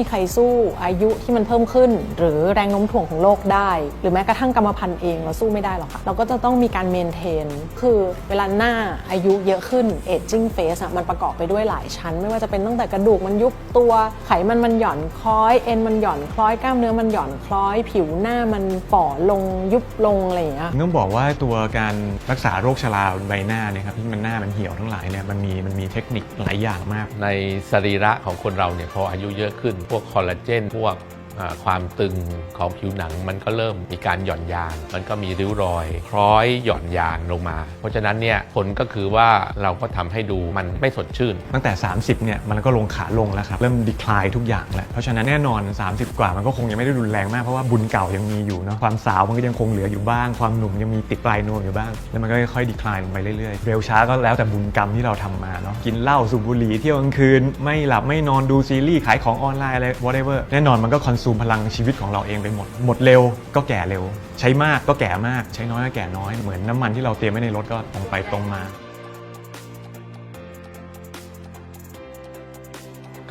มีใครสู้อายุที่มันเพิ่มขึ้น หรือแรงโน้มถ่วงของโลกได้ หรือแม้กระทั่งกรรมพันธุ์เองเราสู้ไม่ได้หรอกค่ะ เราก็จะต้องมีการเมนเทน คือเวลาหน้าอายุเยอะขึ้น aging phase อะมันประกอบไปด้วยหลายชั้น ไม่ว่าจะเป็นตั้งแต่กระดูกมันยุบตัวไขมันมันหย่อนคล้อยเอ็นมันหย่อนคล้อยกล้ามเนื้อมันหย่อนคล้อย ผิวหน้ามันฝ่อลงยุบลงอะไรอย่างเงี้ยต้องบอกว่าตัวการรักษาโรคชราใบหน้าเนี่ยครับที่มันหน้ามันเหี่ยวทั้งหลายเนี่ยมันมีมันมีเทคนิคหลายอย่างมาก ในสรีระของคนเราเนี่ยพออายุเยอะขึ้นพวกคอลลาเจนพวก ความตึงของผิวหนังมันก็เริ่มมีการหย่อนยาน มันก็มีริ้วรอย คล้อยหย่อนยานลงมา เพราะฉะนั้นเนี่ยผลก็คือว่าเราก็ทำให้ดูมันไม่สดชื่น ตั้งแต่ 30เนี่ยมันก็ลงขาลงแล้วครับ เริ่มดีคลายทุกอย่างแล้ว เพราะฉะนั้นแน่นอน 30 กว่ามันก็คงยังไม่ได้รุนแรงมากเพราะว่าบุญเก่ายังมีอยู่เนาะความสาวมันก็ยังคงเหลืออยู่บ้าง ความหนุ่มยังมีติดปลายนวมอยู่บ้าง แล้วมันก็ค่อยๆดีคลายลงไปเรื่อยๆ เร็วช้าก็แล้วแต่บุญกรรมที่เราทำมาเนาะกินเหล้าสูบบุหรี่เที่ยวกลางคืน ไม่หลับไม่นอนดูซีรีส์ขายของออนไลน์อะไร whatever แน่นอนมันก็คอนซูมพลังชีวิตของเราเองไปหมด หมดเร็วก็แก่เร็ว ใช้มากก็แก่มาก ใช้น้อยก็แก่น้อย เหมือนน้ำมันที่เราเตรียมไว้ในรถก็ตรงไปตรงมา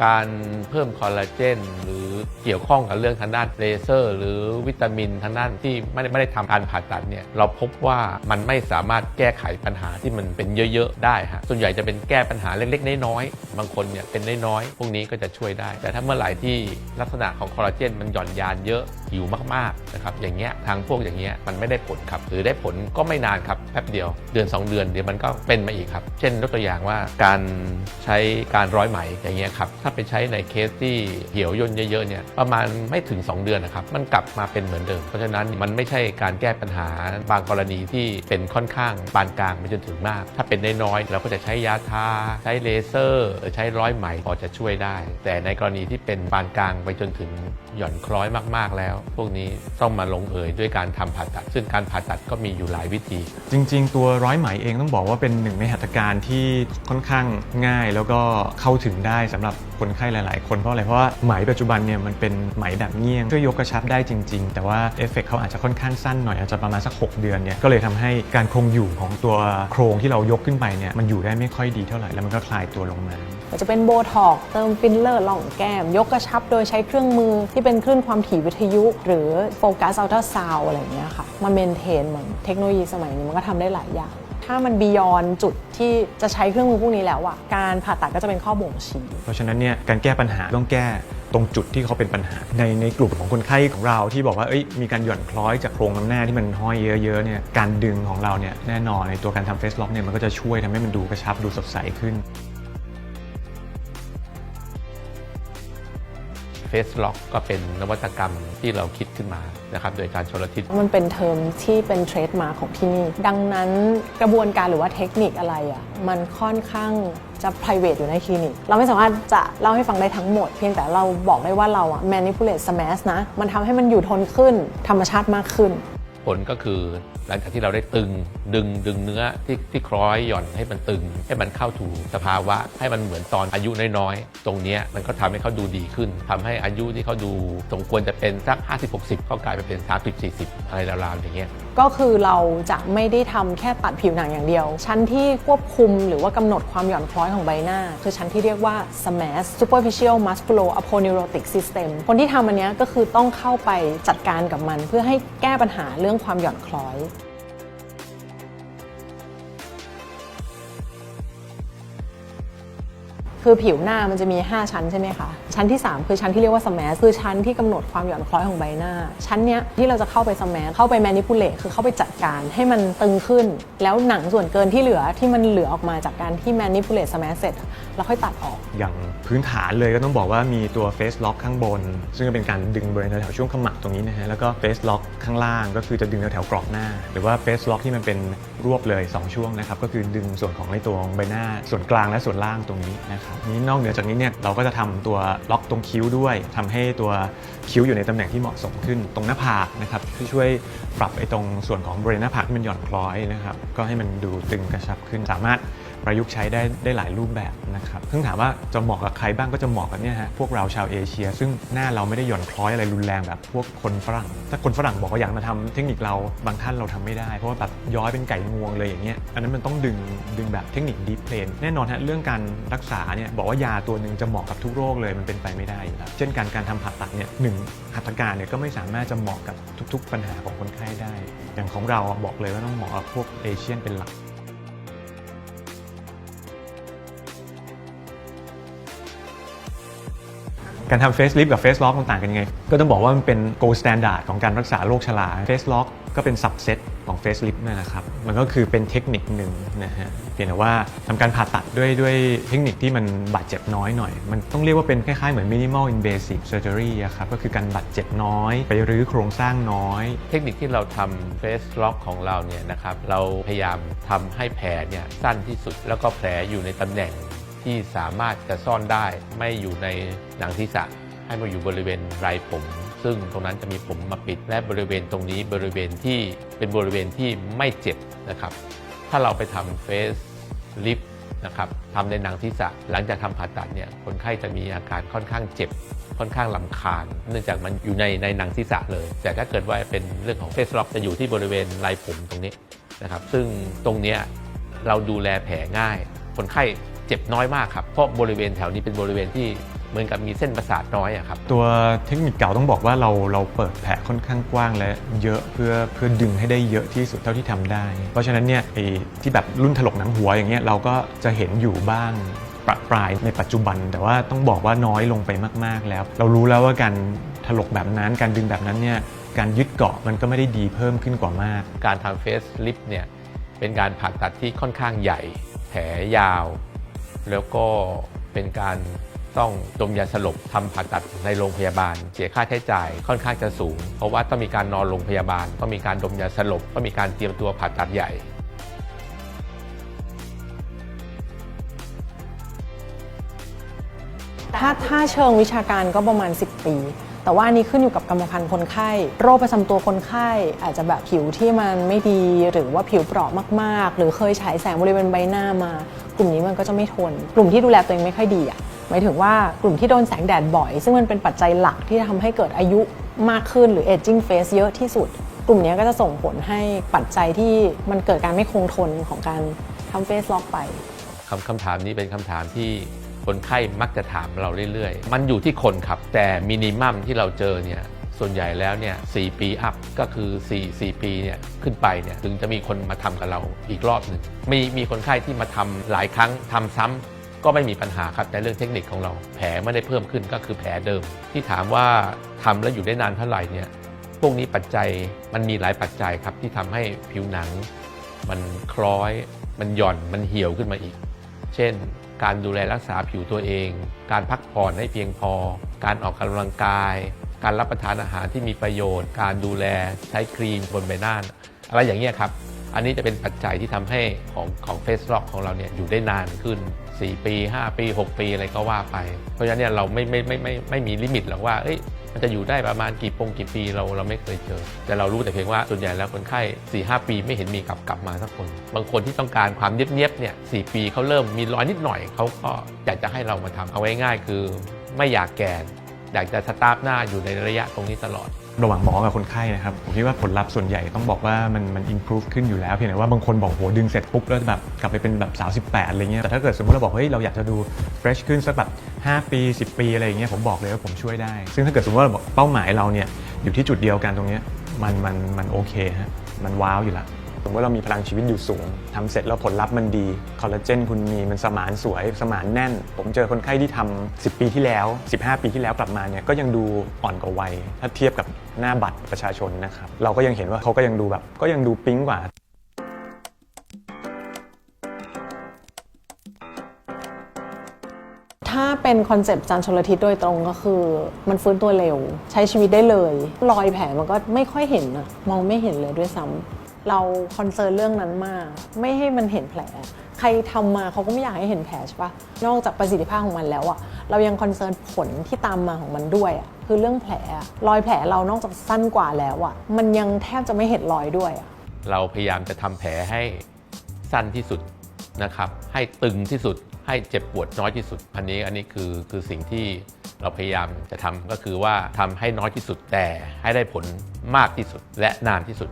การเพิ่มคอลลาเจนหรือเกี่ยวข้องกับเรื่องทางด้านเลเซอร์ หรือวิตามินทางด้านที่ไม่ได้ไม่ได้ทำการผ่าตัดเนี่ยเราพบว่ามันไม่สามารถแก้ไขปัญหาที่มันเป็นเยอะๆได้ฮะส่วนใหญ่จะเป็นแก้ปัญหาเล็กๆน้อยๆบางคนเนี่ยเป็นน้อยๆพวกนี้ก็จะช่วยได้ แต่ถ้าเมื่อไหร่ที่ลักษณะของคอลลาเจนมันหย่อนยานเยอะ อยู่มากๆนะครับอย่างเงี้ยทางพวกอย่างเงี้ยมันไม่ได้ผลครับหรือได้ผลก็ไม่นานครับแป๊บเดียวเดือน 2 เดือนเดี๋ยวมันก็เป็นมาอีกครับ เช่นยกตัวอย่างว่าการใช้การร้อยไหมอย่างเงี้ยครับถ้าไปใช้ในเคสที่เหี่ยวย่นเยอะๆเนี่ยประมาณไม่ถึง 2 เดือนนะครับมันกลับมาเป็นเหมือนเดิม เพราะฉะนั้นมันไม่ใช่การแก้ปัญหาบางกรณีที่เป็นค่อนข้างปานกลางไปจนถึงมาก ถ้าเป็นน้อยๆเราก็จะใช้ยาทา ใช้เลเซอร์หรือใช้ร้อยไหมพอจะช่วยได้ แต่ในกรณีที่เป็นปานกลางไปจนถึงหย่อนคล้อยมากๆแล้วพวกนี้ต้องมาลงเอยด้วยการทำผ่าตัด ซึ่งการผ่าตัดก็มีอยู่หลายวิธี จริง ๆ ตัวร้อยไหมเองต้องบอกว่าเป็นหนึ่งในหัตถการที่ค่อนข้างง่าย แล้วก็เข้าถึงได้สำหรับคนไข้หลาย ๆ คนเพราะอะไรเพราะว่าไหมปัจจุบันเนี่ยมันเป็นไหมแบบเงี้ยงช่วยยกกระชับได้จริง ๆ แต่ว่าเอฟเฟกเขาอาจจะค่อนข้างสั้นหน่อยอาจจะประมาณสัก 6 เดือนเนี่ยก็เลยทำให้การคงอยู่ของตัวโครงที่เรายกขึ้นไปเนี่ยมันอยู่ได้ไม่ค่อยดีเท่าไหร่แล้วมันก็คลายตัวลงมา ก็จะเป็นโบท็อกเติมฟิลเลอร์ล่องแก้ม ยกกระชับโดยใช้เครื่องมือที่เป็นคลื่นความถี่วิทยุ หรือโฟกัสอัลตราซาวอะไรเงี้ยค่ะมาเมนเทนเหมือนเทคโนโลยีสมัยนี้มันก็ทำได้หลายอย่าง ถ้ามันบียอนจุดที่จะใช้เครื่องมือพวกนี้แล้วอะการผ่าตัดก็จะเป็นข้อบ่งชี้เพราะฉะนั้นเนี่ยการแก้ปัญหาต้องแก้ตรงจุดที่เขาเป็นปัญหาในในกลุ่มของคนไข้ของเราที่บอกว่าเอ้ยมีการหย่อนคล้อยจากโครงน้ำหน้าที่มันห้อยเยอะๆเนี่ยการดึงของเราเนี่ยแน่นอนในตัวการทำเฟสล็อกเนี่ยมันก็จะช่วยทำให้มันดูกระชับดูสดใสขึ้น เฟสล็อกก็เป็นนวัตกรรมที่เราคิดขึ้นมานะครับโดยการชนละทิศมันเป็นเทอมที่เป็นเทรดมาของที่นี่ ดังนั้นกระบวนการหรือว่าเทคนิคอะไรอะ่ะมันค่อนข้างจะ private อยู่ในคลินิก เราไม่สามารถจะเล่าให้ฟังได้ทั้งหมด เพียงแต่เราบอกได้ว่าเราอะ manipulate smash นะ มันทำให้มันอยู่ทนขึ้นธรรมชาติมากขึ้น ผลก็คือ หลังจากที่เราได้ตึงดึงดึงเนื้อที่ที่คล้อยหย่อนให้มันตึง ให้มันเข้าถูสภาวะ ให้มันเหมือนตอนอายุน้อยๆ ตรงนี้มันก็ทำให้เขาดูดีขึ้นทำให้อายุที่เขาดูสมควรจะเป็นสัก 50-60 ก็กลายไปเป็น 30-40 อะไรราวๆอย่างเงี้ยก็คือเราจะไม่ได้ทำแค่ตัดผิวหนังอย่างเดียว ชั้นที่ควบคุมหรือว่ากำหนดความหย่อนคล้อยของใบหน้า คือชั้นที่เรียกว่า SMAS Superficial Muscular Aponeurotic System คนที่ทำอันนี้ก็คือต้องเข้าไปจัดการกับมัน เพื่อให้แก้ปัญหาเรื่องความหย่อนคล้อย คือผิวหน้ามันจะมี 5 ชั้นใช่ไหมคะ ชั้นที่ 3 คือชั้นที่เรียกว่าสแมสคือชั้นที่กำหนดความหย่อนคล้อยของใบหน้า ชั้นเนี้ยที่เราจะเข้าไปสแมสเข้าไปแมนิพูเลตคือเข้าไปจัดการให้มันตึงขึ้น แล้วหนังส่วนเกินที่เหลือที่มันเหลือออกมาจากการที่แมนิพูเลตสแมสเสร็จแล้วค่อยตัดออก อย่างพื้นฐานเลยก็ต้องบอกว่ามีตัว Face Lock ข้างบน ซึ่งก็เป็นการดึงบริเวณแถวช่วงขมับตรงนี้นะฮะแล้วก็ Face Lock ข้างล่างก็คือจะดึงแถวกรอบหน้า หรือว่า Face Lock ที่มันเป็นรวบเลย 2 ช่วงนะครับก็คือดึงส่วนของในตัวใบหน้าส่วนกลางและส่วนล่างตรงนี้นะครับนี้นอกเหนือจากนี้เนี่ยเราก็จะทำตัวล็อกตรงคิ้วด้วยทำให้ตัวคิ้วอยู่ในตำแหน่งที่เหมาะสมขึ้นตรงหน้าผากนะครับช่วยปรับไอ้ตรงส่วนของบริเวณหน้าผากที่มันหย่อนคล้อยนะครับก็ให้มันดูตึงกระชับขึ้นสามารถ ประยุกต์ใช้ได้ได้หลายรูปแบบนะครับซึ่งถามว่าจะเหมาะกับใครบ้างก็จะเหมาะกับเนี่ยฮะพวกเราชาวเอเชีย ซึ่งหน้าเราไม่ได้หย่อนคล้อยอะไรรุนแรงแบบพวกคนฝรั่ง ถ้าคนฝรั่งบอกว่าอยากมาทำเทคนิคเราบางท่านเราทำไม่ได้ เพราะว่าแบบย้อยเป็นไก่งวงเลยอย่างเงี้ยอันนั้นมันต้องดึงดึงแบบเทคนิคดีเพลนแน่นอนฮะเรื่องการรักษาเนี่ยบอกว่ายาตัวหนึ่งจะเหมาะกับทุกโรคเลยมันเป็นไปไม่ได้อยู่แล้วเช่นการการทำผ่าตัดเนี่ยหนึ่งหัตถการเนี่ยก็ไม่สามารถจะเหมาะกับทุก ๆ ปัญหาของคนไข้ได้ อย่างของเราบอกเลยว่าต้องเหมาะกับพวกเอเชียนเป็นหลัก การทำเฟสลิฟกับเฟสล็อกมันต่างกันยังไง ก็ต้องบอกว่ามันเป็น gold standard ของการรักษาโรคชราเฟสล็อกก็เป็น subset ของเฟสลิฟนั่นแหละครับ มันก็คือเป็นเทคนิคหนึ่งนะฮะเพียงแต่ว่าทำการผ่าตัดด้วยด้วยเทคนิคที่มันบาดเจ็บน้อยหน่อย มันต้องเรียกว่าเป็นคล้ายๆเหมือน minimal invasive surgery อะครับ ก็คือการบาดเจ็บน้อย ไปรื้อโครงสร้างน้อย เทคนิคที่เราทำเฟสล็อกของเราเนี่ยนะครับ เราพยายามทำให้แผลเนี่ยสั้นที่สุด แล้วก็แผลอยู่ในตำแหน่ง ที่สามารถจะซ่อนได้ไม่อยู่ในหนังศีรษะ ให้มาอยู่บริเวณไรผม ซึ่งตรงนั้นจะมีผมมาปิดและบริเวณตรงนี้บริเวณที่เป็นบริเวณที่ไม่เจ็บนะครับ ถ้าเราไปทำเฟสลิฟนะครับทำในหนังศีรษะหลังจากทำผ่าตัดเนี่ยคนไข้จะมีอาการค่อนข้างเจ็บค่อนข้างลำคาญ เนื่องจากมันอยู่ในในหนังศีรษะเลย แต่ถ้าเกิดว่าเป็นเรื่องของเฟสล็อกจะอยู่ที่บริเวณไรผมตรงนี้นะครับ ซึ่งตรงเนี้ยเราดูแลแผลง่าย คนไข้ เจ็บน้อยมากครับเพราะบริเวณแถวนี้เป็นบริเวณที่เหมือนกับมีเส้นประสาทน้อยอะครับตัวเทคนิคเก่าต้องบอกว่าเราเราเปิดแผลค่อนข้างกว้างและเยอะเพื่อเพื่อดึงให้ได้เยอะที่สุดเท่าที่ทำได้ เพราะฉะนั้นเนี่ยไอ้ที่แบบรุ่นถลกหนังหัวอย่างเงี้ยเราก็จะเห็นอยู่บ้างประปรายในปัจจุบัน แต่ว่าต้องบอกว่าน้อยลงไปมาก ๆ แล้ว เรารู้แล้วว่าการถลกแบบนั้น การดึงแบบนั้นเนี่ยการยึดเกาะมันก็ไม่ได้ดีเพิ่มขึ้นกว่ามาก การทำเฟสลิฟต์เนี่ยเป็นการผ่าตัดที่ค่อนข้างใหญ่ แผลยาว แล้วก็เป็นการต้องดมยาสลบทำผ่าตัดในโรงพยาบาล เสียค่าใช้จ่ายค่อนข้างจะสูง เพราะว่าต้องมีการนอนโรงพยาบาล ต้องมีการดมยาสลบต้องมีการเตรียมตัวผ่าตัดใหญ่ถ้าถ้าเชิงวิชาการก็ประมาณ 10 ปี แต่ว่าอันนี้ขึ้นอยู่กับกรรมพันธุ์คนไข้ โรคประจำตัวคนไข้ อาจจะแบบผิวที่มันไม่ดีหรือว่าผิวเปราะมาก ๆ หรือเคยฉายแสงบริเวณใบหน้ามา กลุ่มนี้มันก็จะไม่ทน กลุ่มที่ดูแลตัวเองไม่ค่อยดีอะหมายถึงว่ากลุ่มที่โดนแสงแดดบ่อย ซึ่งมันเป็นปัจจัยหลักที่ทำให้เกิดอายุมากขึ้นหรือ aging phase เยอะที่สุด กลุ่มนี้ก็จะส่งผลให้ปัจจัยที่มันเกิดการไม่คงทนของการทำเฟสล็อกไปคำคำถามนี้เป็นคำถามที่คนไข้มักจะถามเราเรื่อยๆ มันอยู่ที่คนครับ แต่มินิมัมที่เราเจอเนี่ย ส่วนใหญ่แล้วเนี่ยสปีอัพก็คือ4 4ปีเนี่ยขึ้นไปเนี่ยถึงจะมีคนมาทำกับเราอีกรอบหนึ่งมีมีคนไข้ที่มาทำหลายครั้งทำซ้ำก็ไม่มีปัญหาครับแต่เรื่องเทคนิคของเรา แผลไม่ได้เพิ่มขึ้นก็คือแผลเดิม ที่ถามว่าทำแล้วอยู่ได้นานเท่าไหร่เนี่ยพวกนี้ปัจจัยมันมีหลายปัจจัยครับที่ทำให้ผิวหนัง มันคล้อย มันหย่อนมันเหี่ยวขึ้นมาอีก เช่น การดูแลรักษาผิวตัวเอง การพักผ่อนให้เพียงพอ การออกกำลังกาย การรับประทานอาหารที่มีประโยชน์ การดูแลใช้ครีมบนใบหน้า อะไรอย่างเงี้ยครับ อันนี้จะเป็นปัจจัยที่ทำให้ของของเฟสล็อกของเราเนี่ยอยู่ได้นานขึ้น 4 ปี 5 ปี 6 ปีอะไรก็ว่าไป เพราะฉะนั้นเนี่ยเราไม่ไม่ไม่ไม่ไม่มีลิมิตหรอกว่าเอ้ยมันจะอยู่ได้ประมาณกี่ปงกี่ปีเราเราไม่เคยเจอ แต่เรารู้แต่เพียงว่าส่วนใหญ่แล้วคนไข้4 5ปีไม่เห็นมีกลับกลับมาสักคน บางคนที่ต้องการความเนียบๆเนี่ยสปีเขาเริ่มมีรอยนิดหน่อยเขาก็อยากจะให้เรามาทำเอาไว้ง่ายๆคือไม่อยากแก่ อยากจะสตาร์ทหน้าอยู่ในระยะตรงนี้ตลอด ระหว่างหมอกับคนไข้นะครับผมคิดว่าผลลัพธ์ส่วนใหญ่ต้องบอกว่ามันมัน improve ขึ้นอยู่แล้ว เพียงแต่ว่าบางคนบอกโหดึงเสร็จปุ๊บแล้วแบบกลับไปเป็นแบบสาว18อะไรเงี้ยแต่ถ้าเกิดสมมติเราบอกเฮ้ยเราอยากจะดู fresh ขึ้นสักแบบ5 ปี 10 ปีอะไรเงี้ยผมบอกเลยว่าผมช่วยได้ ซึ่งถ้าเกิดสมมติว่าเราบอกเป้าหมายเราเนี่ยอยู่ที่จุดเดียวกันตรงเนี้ยมันมันมันโอเคฮะมันว้าวอยู่แล้ว ติว่าเรามีพลังชีวิตอยู่สูงทำเสร็จแล้วผลลัพธ์มันดี คอลลาเจนคุณมีมันสมานสวย สมานแน่น ผมเจอคนไข้ที่ทำ10 ปีที่แล้ว 15 ปีที่แล้วกลับมาเนี่ยก็ยังดูอ่อนกว่าวัย ถ้าเทียบกับหน้าบัตรประชาชนนะครับ เราก็ยังเห็นว่าเขาก็ยังดูแบบ ก็ยังดูปิ๊งกว่าถ้าเป็นคอนเซปต์จานชลทิศโดยตรงก็คือ มันฟื้นตัวเร็ว ใช้ชีวิตได้เลย รอยแผลมันก็ไม่ค่อยเห็นอะมองไม่เห็นเลยด้วยซ้ำ เราคอนเซิร์นเรื่องนั้นมาก ไม่ให้มันเห็นแผล ใครทำมาเขาก็ไม่อยากให้เห็นแผลใช่ปะนอกจากประสิทธิภาพของมันแล้วอะเรายังคอนเซิร์นผลที่ตามมาของมันด้วยอะคือเรื่องแผลรอยแผลเรานอกจากสั้นกว่าแล้วอะมันยังแทบจะไม่เห็นรอยด้วยอะเราพยายามจะทำแผลให้สั้นที่สุดนะครับให้ตึงที่สุดให้เจ็บปวดน้อยที่สุดอันนี้อันนี้คือคือสิ่งที่เราพยายามจะทำก็คือว่าทำให้น้อยที่สุดแต่ให้ได้ผลมากที่สุดและนานที่สุด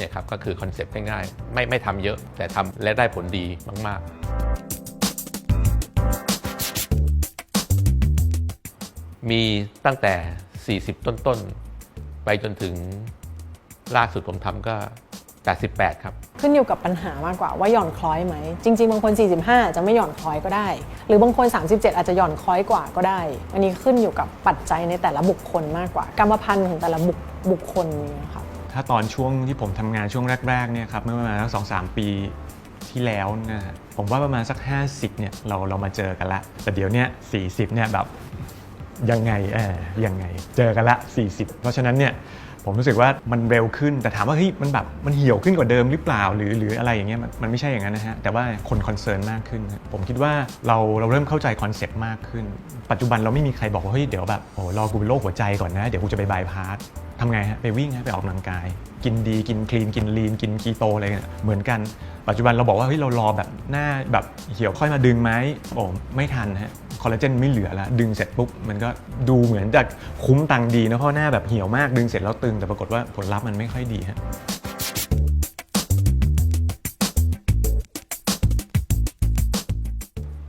เนี่ยครับก็คือคอนเซ็ปต์ง่ายๆ ไม่ไม่ทำเยอะแต่ทำและได้ผลดีมาก ๆ มีตั้งแต่ 40 ต้น ๆ ไปจนถึงล่าสุดผมทำก็88 ครับ ขึ้นอยู่กับปัญหามากกว่าว่าหย่อนคล้อยไหม จริง ๆ บางคน 45อาจะไม่หย่อนคล้อยก็ได้ หรือบางคน 37 อาจจะหย่อนคล้อยกว่าก็ได้ อันนี้ขึ้นอยู่กับปัจจัยในแต่ละบุคคลมากกว่า กรรมพันธุ์ของแต่ละบุคบุคคลนี่ครับ ถ้าตอนช่วงที่ผมทำงานช่วงแรกๆเนี่ยครับเมื่อประมาณสักสองสามปีที่แล้วนะฮะผมว่าประมาณสัก 50เนี่ยเราเรามาเจอกันละแต่เดี๋ยวเนี้ย40เนี่ยแบบยังไงเออยังไงเจอกันละ 40 เพราะฉะนั้นเนี่ยผมรู้สึกว่ามันเร็วขึ้นแต่ถามว่าเฮ้ยมันแบบมันเหี่ยวขึ้นกว่าเดิมหรือเปล่าหรือหรืออะไรอย่างเงี้ยมันมันไม่ใช่อย่างนั้นนะฮะแต่ว่าคนคอนเซิร์นมากขึ้น ผมคิดว่าเราเราเริ่มเข้าใจคอนเซ็ปต์มากขึ้น ปัจจุบันเราไม่มีใครบอกว่าเฮ้ยเดี๋ยวแบบโอ้รอกูเป็นโรคหัวใจก่อนนะ เดี๋ยวกูจะไปบายพาส ทำไงฮะไปวิ่งฮะไปออกกำลังกาย กินดีกินคลีนกินลีนกินคีโตอะไรเงี้ยเหมือนกันปัจจุบันเราบอกว่าเฮ้ยเรารอแบบหน้าแบบเหี่ยวค่อยมาดึงไหมโอ้ไม่ทันฮะคอลลาเจนไม่เหลือแล้วดึงเสร็จปุ๊บมันก็ดูเหมือนจะคุ้มตังค์ดีนะเพราะหน้าแบบเหี่ยวมากดึงเสร็จแล้วตึงแต่ปรากฏว่าผลลัพธ์มันไม่ค่อยดีฮะ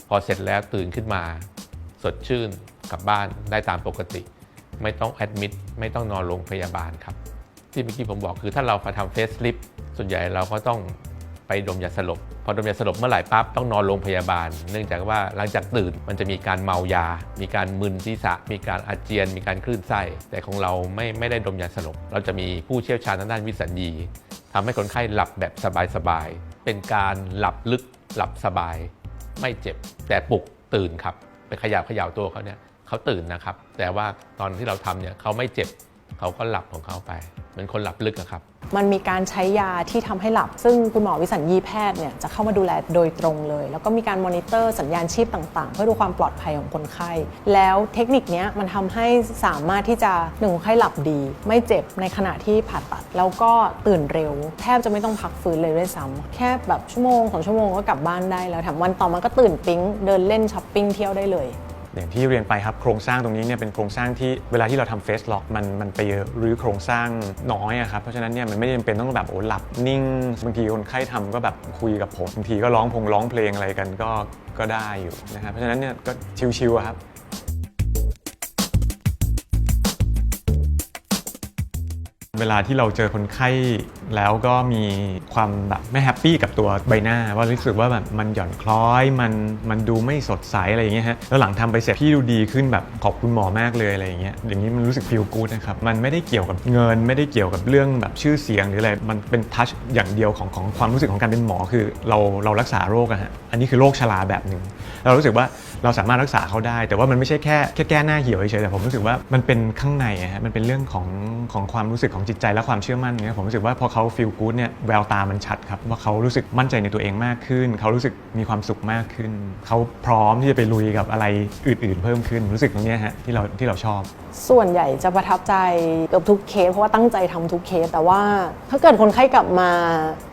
พอเสร็จแล้วตื่นขึ้นมา สดชื่นกลับบ้านได้ตามปกติ ไม่ต้องแอดมิดไม่ต้องนอนโรงพยาบาลครับ ที่เมื่อกี้ผมบอกคือถ้าเรามาทำเฟสลิฟส่วนใหญ่เราก็ต้องไปดมยาสลบ พอดมยาสลบเมื่อไหร่ปั๊บต้องนอนโรงพยาบาล เนื่องจากว่าหลังจากตื่นมันจะมีการเมายา มีการมึนศีรษะ มีการอาเจียน มีการคลื่นไส้ แต่ของเราไม่ไม่ได้ดมยาสลบ เราจะมีผู้เชี่ยวชาญทางด้านวิสัญญีทำให้คนไข้หลับแบบสบายๆ เป็นการหลับลึกหลับสบาย ไม่เจ็บแต่ปลุกตื่นครับไปขยับขย่าตัวเขาเนี่ย เขาตื่นนะครับ แต่ว่าตอนที่เราทำเนี่ยเขาไม่เจ็บเขาก็หลับของเขาไปเหมือนคนหลับลึกอะครับมันมีการใช้ยาที่ทำให้หลับ ซึ่งคุณหมอวิสัญญีแพทย์เนี่ยจะเข้ามาดูแลโดยตรงเลย แล้วก็มีการมอนิเตอร์สัญญาณชีพต่างๆ เพื่อดูความปลอดภัยของคนไข้ แล้วเทคนิคนี้มันทำให้สามารถที่จะหนึ่งคนไข้หลับดี ไม่เจ็บในขณะที่ผ่าตัด แล้วก็ตื่นเร็ว แทบจะไม่ต้องพักฟื้นเลยด้วยซ้ำแค่แบบชั่วโมงสองชั่วโมงก็กลับบ้านได้แล้วแถมวันต่อมาก็ตื่นปิ๊งเดินเล่นช้อปปิ้งเที่ยวได้เลย อย่างที่เรียนไปครับโครงสร้างตรงนี้เนี่ยเป็นโครงสร้างที่เวลาที่เราทำเฟสล็อกมันมันไปรื้อโครงสร้างน้อยอะครับเพราะฉะนั้นเนี่ยมันไม่จำเป็นต้องแบบโอ้หลับนิ่งบางทีคนไข้ทำก็แบบคุยกับผมบางทีก็ร้องพงร้องเพลงอะไรกันก็ก็ได้อยู่นะครับเพราะฉะนั้นเนี่ยก็ชิวๆครับ เวลาที่เราเจอคนไข้แล้วก็มีความแบบไม่แฮปปี้กับตัวใบหน้า ว่ารู้สึกว่าแบบมันหย่อนคล้อยมันมันดูไม่สดใสอะไรอย่างเงี้ยฮะแล้วหลังทำไปเสร็จพี่ดูดีขึ้นแบบขอบคุณหมอมากเลยอะไรอย่างเงี้ยอย่างนี้มันรู้สึกฟีลกู๊ดนะครับมันไม่ได้เกี่ยวกับเงิน ไม่ได้เกี่ยวกับเรื่องแบบชื่อเสียงหรืออะไรมันเป็นทัชอย่างเดียวของของความรู้สึกของการเป็นหมอคือเราเรารักษาโรคอะฮะอันนี้คือโรคชราแบบหนึ่งเรารู้สึกว่า เราสามารถรักษาเขาได้ แต่ว่ามันไม่ใช่แค่แค่แก้หน้าเหี่ยวเฉยๆแต่ผมรู้สึกว่ามันเป็นข้างในฮะมันเป็นเรื่องของของความรู้สึกของจิตใจและความเชื่อมั่นเนี่ยผมรู้สึกว่าพอเขาฟีลกู๊ดเนี่ยแววตามันชัดครับว่าเขารู้สึกมั่นใจในตัวเองมากขึ้น เขารู้สึกมีความสุขมากขึ้น เขาพร้อมที่จะไปลุยกับอะไรอื่น ๆ เพิ่มขึ้นรู้สึกตรงนี้ฮะที่เราที่เราชอบ ส่วนใหญ่จะประทับใจเกือบทุกเคสเพราะว่าตั้งใจทำทุกเคสแต่ว่าถ้าเกิดคนไข้กลับมา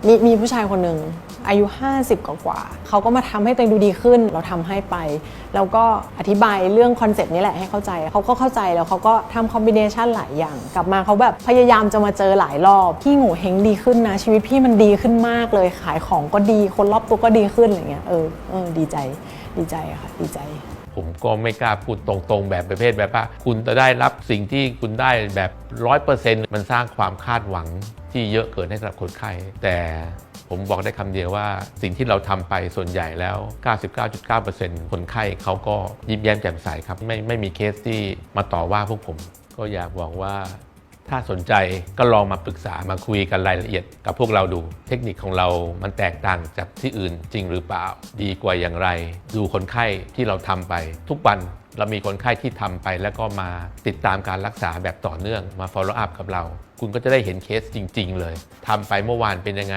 มีมีผู้ชายคนหนึ่ง อายุ 50 กว่ากว่าเขาก็มาทำให้ตัวเองดูดีขึ้น เราทำให้ไป แล้วก็อธิบายเรื่องคอนเซปต์นี้แหละให้เข้าใจเขาก็เข้าใจแล้วเขาก็ทำคอมบิเนชันหลายอย่าง กลับมาเขาแบบพยายามจะมาเจอหลายรอบพี่โง่เฮงดีขึ้นนะ ชีวิตพี่มันดีขึ้นมากเลยขายของก็ดีคนรอบตัวก็ดีขึ้นอะไรเงี้ยเออเออดีใจดีใจค่ะดีใจผมก็ไม่กล้าพูดตรงๆ แบบประเภทแบบว่า คุณจะได้รับสิ่งที่คุณได้แบบร้อยเปอร์เซ็นต์มันสร้างความคาดหวังที่เยอะเกินให้สำหรับคนไข้แต่ ผมบอกได้คำเดียวว่าสิ่งที่เราทำไปส่วนใหญ่แล้ว 99.9%คนไข้เขาก็ยิ้มแย้มแจ่มใสครับ ไม่ไม่มีเคสที่มาต่อว่าพวกผม ก็อยากบอกว่าถ้าสนใจก็ลองมาปรึกษามาคุยกันรายละเอียดกับพวกเราดู เทคนิคของเรามันแตกต่างจากที่อื่นจริงหรือเปล่า ดีกว่าอย่างไร ดูคนไข้ที่เราทำไป ทุกวันเรามีคนไข้ที่ทำไปแล้วก็มาติดตามการรักษาแบบต่อเนื่องมา follow up กับเรา คุณก็จะได้เห็นเคสจริง ๆ เลยทำไปเมื่อวานเป็นยังไง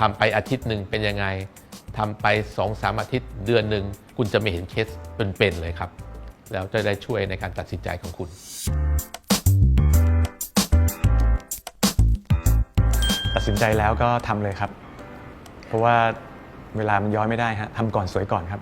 ทำไปอาทิตย์หนึ่งเป็นยังไงทำไป2อสามอาทิตย์เดือนหนึ่งคุณจะไม่เห็นเคสเป็นๆเลยครับ แล้วจะได้ช่วยในการตัดสินใจของคุณตัดสินใจแล้วก็ทำเลยครับ เพราะว่าเวลามันย้อยไม่ได้ฮะทำก่อนสวยก่อนครับ